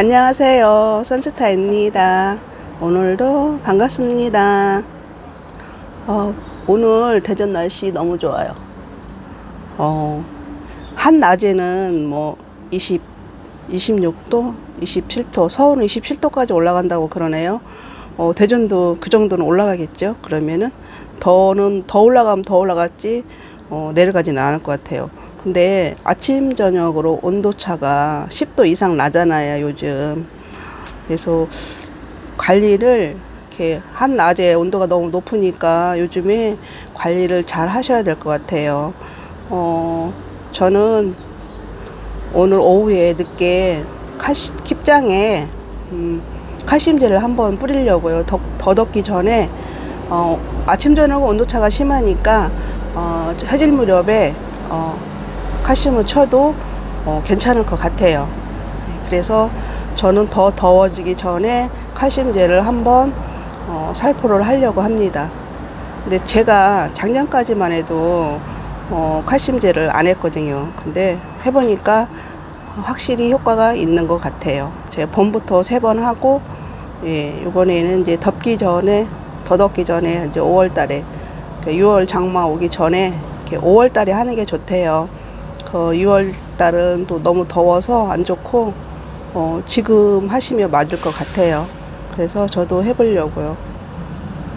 안녕하세요. 선스타입니다. 오늘도 반갑습니다. 어, 오늘 대전 날씨 너무 좋아요. 어, 한낮에는 뭐 20, 26도, 27도, 서울은 27도까지 올라간다고 그러네요. 어, 대전도 그 정도는 올라가겠죠. 그러면은 더는 더 올라가면 더 올라갔지 어, 내려가지는 않을 것 같아요. 근데 아침 저녁으로 온도 차가 10도 이상 나잖아요, 요즘. 그래서 관리를 이렇게 한낮에 온도가 너무 높으니까 요즘에 관리를 잘 하셔야 될 것 같아요. 어, 저는 오늘 오후에 늦게 카시, 킵장에 음, 칼슘제를 한번 뿌리려고요. 더, 더 덥기 전에 어, 아침 저녁 온도차가 심하니까 어, 해질 무렵에 어, 칼슘을 쳐도 어, 괜찮을 것 같아요. 네, 그래서 저는 더 더워지기 전에 칼슘제를 한번 어, 살포를 하려고 합니다. 근데 제가 작년까지만 해도 어, 칼슘제를 안 했거든요. 근데 해보니까 확실히 효과가 있는 것 같아요. 제가 봄부터 세 번 하고, 예, 이번에는 이제 덥기 전에, 더 덥기 전에 이제 5월 달에, 6월 장마 오기 전에 이렇게 5월 달에 하는 게 좋대요. 그 6월 달은 또 너무 더워서 안 좋고, 어, 지금 하시면 맞을 것 같아요. 그래서 저도 해보려고요.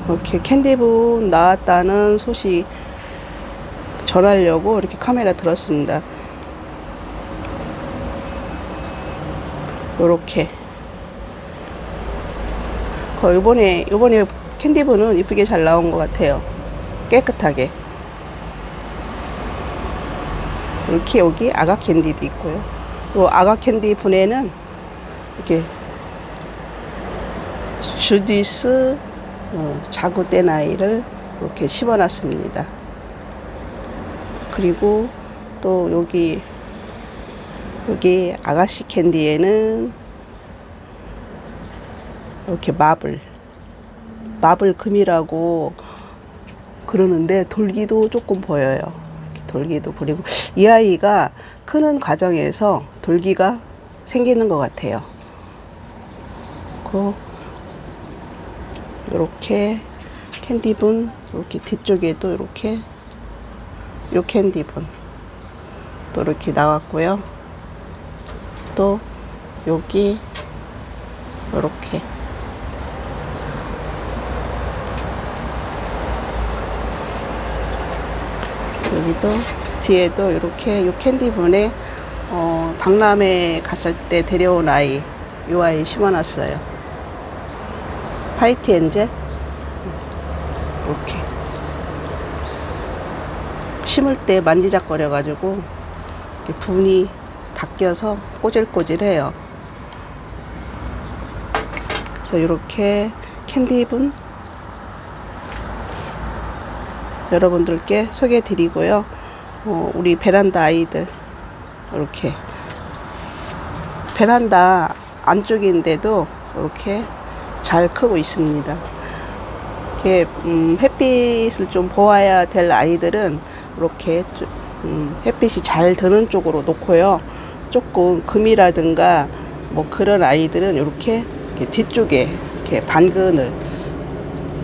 이렇게 캔디분 나왔다는 소식 전하려고 이렇게 카메라 들었습니다. 요렇게. 그 요번에, 요번에 캔디분은 이쁘게 잘 나온 것 같아요. 깨끗하게. 이렇게 여기 아가 캔디도 있고요. 요 아가 캔디 분에는 이렇게 주디스 어, 자구대 나이를 이렇게 심어놨습니다. 그리고 또 여기 여기 아가씨 캔디에는 이렇게 마블 마블 금이라고 그러는데 돌기도 조금 보여요. 돌기도 그리고 이 아이가 크는 과정에서 돌기가 생기는 것 같아요. 그 이렇게 캔디분 이렇게 뒤쪽에도 이렇게 요 캔디분 또 이렇게 나왔고요. 또 여기 이렇게 여기도 뒤에도 이렇게 요 캔디 분에 어, 박람회 갔을 때 데려온 아이 요 아이 심어놨어요. 화이트 엔젤 이렇게 심을 때 만지작거려 가지고 분이 닦여서 꼬질꼬질해요. 그래서 이렇게 캔디분 여러분들께 소개해 드리고요. 어, 우리 베란다 아이들 이렇게 베란다 안쪽인데도 이렇게 잘 크고 있습니다. 이렇게 음, 햇빛을 좀 보아야 될 아이들은 이렇게 좀, 음, 햇빛이 잘 드는 쪽으로 놓고요. 조금 금이라든가 뭐 그런 아이들은 이렇게, 이렇게 뒤쪽에 이렇게 반근을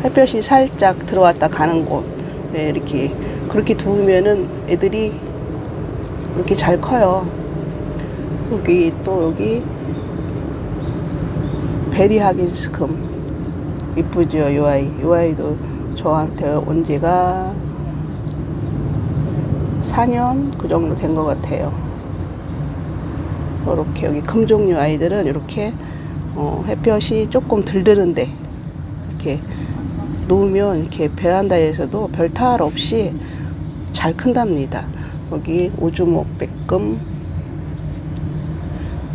햇볕이 살짝 들어왔다 가는 곳 네, 이렇게 그렇게 두면은 애들이 이렇게 잘 커요. 여기 또 여기 베리 하긴스금. 이쁘죠 이 아이. 이 아이도 저한테 온 지가 4년 그 정도 된 것 같아요. 이렇게 여기 금종류 아이들은 이렇게 어, 햇볕이 조금 덜 드는데 이렇게 놓으면 이렇게 베란다에서도 별 탈 없이 잘 큰답니다 여기 오주목 백금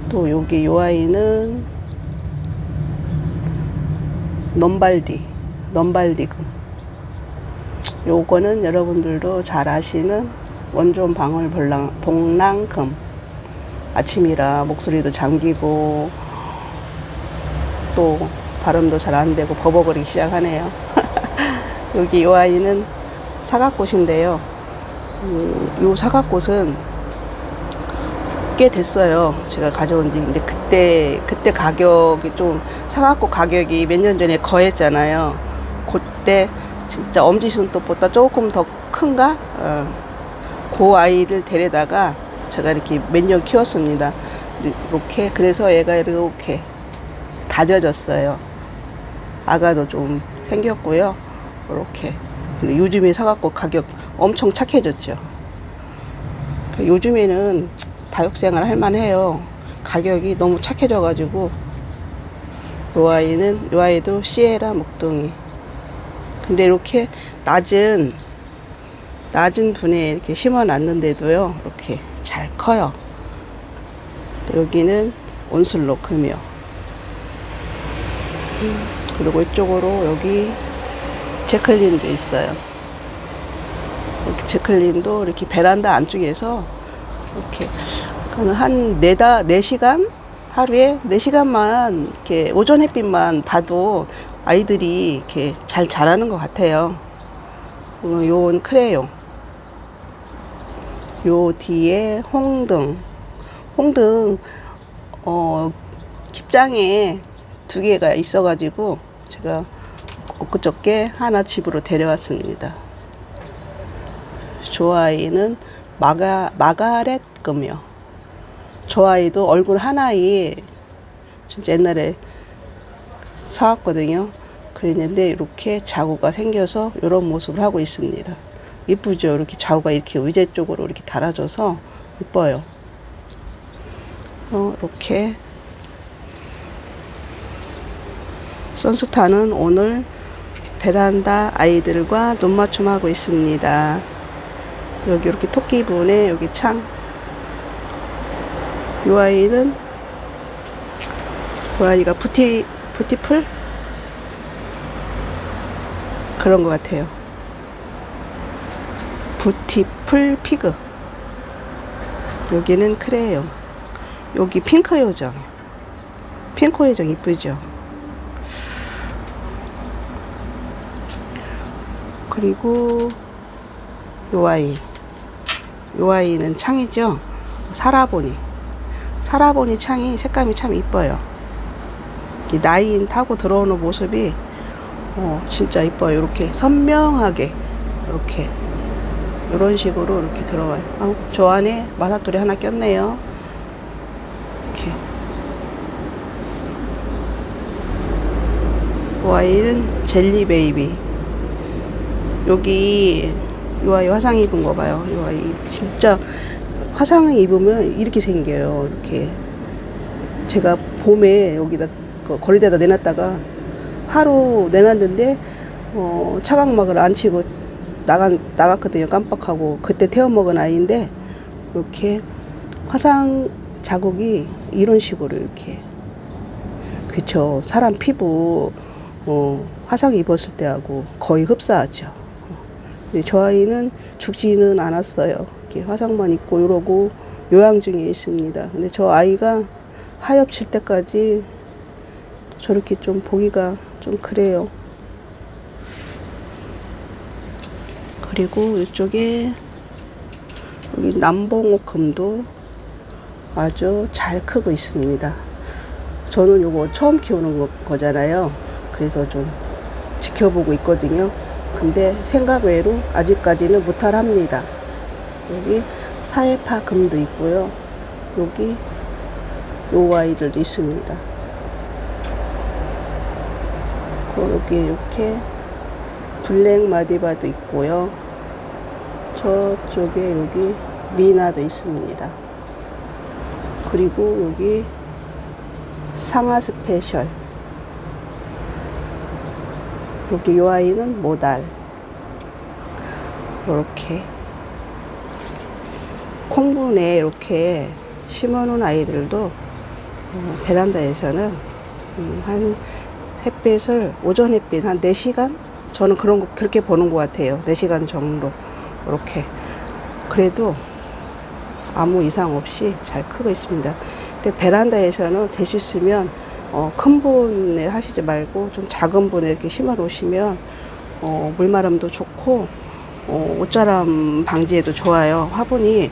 또 여기 요 아이는 넘발디, 넘발디금. 요거는 여러분들도 잘 아시는 원존 방울 복랑금. 아침이라 목소리도 잠기고 또 발음도 잘 안 되고 버벅거리기 시작하네요. 여기 요 아이는 사각꽃인데요. 음, 요 사각꽃은 꽤 됐어요. 제가 가져온 지. 근데 그때, 그때 가격이 좀, 사갖고 가격이 몇 년 전에 거했잖아요. 그때 진짜 엄지손톱보다 조금 더 큰가? 어, 그 아이를 데려다가 제가 이렇게 몇 년 키웠습니다. 이렇게. 그래서 얘가 이렇게 다져졌어요. 아가도 좀 생겼고요. 이렇게. 근데 요즘에 사갖고 가격 엄청 착해졌죠. 그 요즘에는 다육생활 할만해요. 가격이 너무 착해져 가지고 요 아이는 요 아이도 시에라 목동이. 근데 이렇게 낮은 낮은 분에 이렇게 심어 놨는데도요 이렇게 잘 커요. 여기는 온슬로 금이요. 음, 그리고 이쪽으로 여기 제클린도 있어요. 제클린도 이렇게 베란다 안쪽에서 이렇게 한 네다 네 시간 하루에 네 시간만 이렇게 오전 햇빛만 봐도 아이들이 이렇게 잘 자라는 것 같아요. 어, 요건 크레용. 요 뒤에 홍등. 홍등 어 깁장에 두 개가 있어가지고 제가 엊그저께 하나 집으로 데려왔습니다. 저 아이는 마가, 마가렛 금이요. 저 아이도 얼굴 하나에 진짜 옛날에 사왔거든요. 그랬는데 이렇게 자구가 생겨서 이런 모습을 하고 있습니다. 이쁘죠? 이렇게 자구가 이렇게 의제 쪽으로 이렇게 달아져서 이뻐요. 어, 이렇게 선스타는 오늘 베란다 아이들과 눈맞춤 하고 있습니다. 여기 이렇게 토끼분에 여기 창. 이 아이는 이 아이가 부티 부티풀 그런 것 같아요. 부티풀 피그. 여기는 크레용. 여기 핑크 요정. 핑크 요정 이쁘죠? 그리고 요 아이. 요 아이는 창이죠. 사라보니. 사라보니 창이 색감이 참 이뻐요. 이 나인 타고 들어오는 모습이 어, 진짜 이뻐요. 이렇게 선명하게 이렇게 이런 식으로 이렇게 들어와요. 아, 저 안에 마사토리 하나 꼈네요. 이렇게 와이는 젤리 베이비. 여기 이 아이 화상 입은 거 봐요. 이 아이 진짜 화상을 입으면 이렇게 생겨요. 이렇게 제가 봄에 여기다 그 거리대다 내놨다가 하루 내놨는데 어, 차각막을 안 치고 나가 나갔거든요. 깜빡하고 그때 태워 먹은 아이인데 이렇게 화상 자국이 이런 식으로 이렇게 그쵸 사람 피부 어, 화상 입었을 때하고 거의 흡사하죠. 어. 저 아이는 죽지는 않았어요. 화상만 입고 이러고 요양 중에 있습니다. 근데 저 아이가 하엽칠 때까지 저렇게 좀 보기가 좀 그래요. 그리고 이쪽에 여기 남봉옥금도 아주 잘 크고 있습니다. 저는 요거 처음 키우는 거, 거잖아요. 그래서 좀 지켜보고 있거든요. 근데 생각 외로 아직까지는 무탈합니다. 여기 사회파 금도 있고요. 여기 요 아이들도 있습니다. 그 여기 이렇게 블랙 마디바도 있고요. 저쪽에 여기 미나도 있습니다. 그리고 여기 상하 스페셜. 여기 요 아이는 모달. 이렇게 콩분에 이렇게 심어놓은 아이들도 어, 베란다에서는 음, 한 햇빛을 오전 햇빛 한 4시간 저는 그런 거 그렇게 보는 것 같아요. 4시간 정도 이렇게 그래도 아무 이상 없이 잘 크고 있습니다. 근데 베란다에서는 될수 있으면 어, 큰 분에 하시지 말고 좀 작은 분에 이렇게 심어 놓으시면 어, 물마름도 좋고 어, 옷자람 방지에도 좋아요. 화분이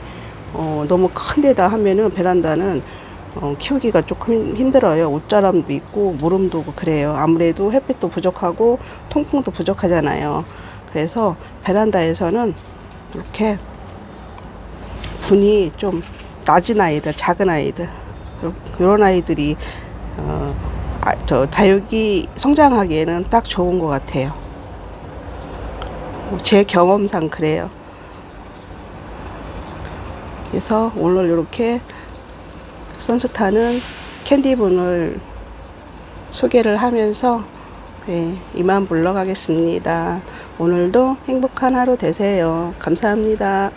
어, 너무 큰 데다 하면은 베란다는 어, 키우기가 조금 힘들어요. 옷자람도 있고 무름도 그래요. 아무래도 햇빛도 부족하고 통풍도 부족하잖아요. 그래서 베란다에서는 이렇게 분이 좀 낮은 아이들, 작은 아이들 이런 아이들이 어, 아, 저 다육이 성장하기에는 딱 좋은 것 같아요. 제 경험상 그래요. 그래서 오늘 이렇게 선스타는 캔디분을 소개를 하면서 예, 이만 물러가겠습니다. 오늘도 행복한 하루 되세요. 감사합니다.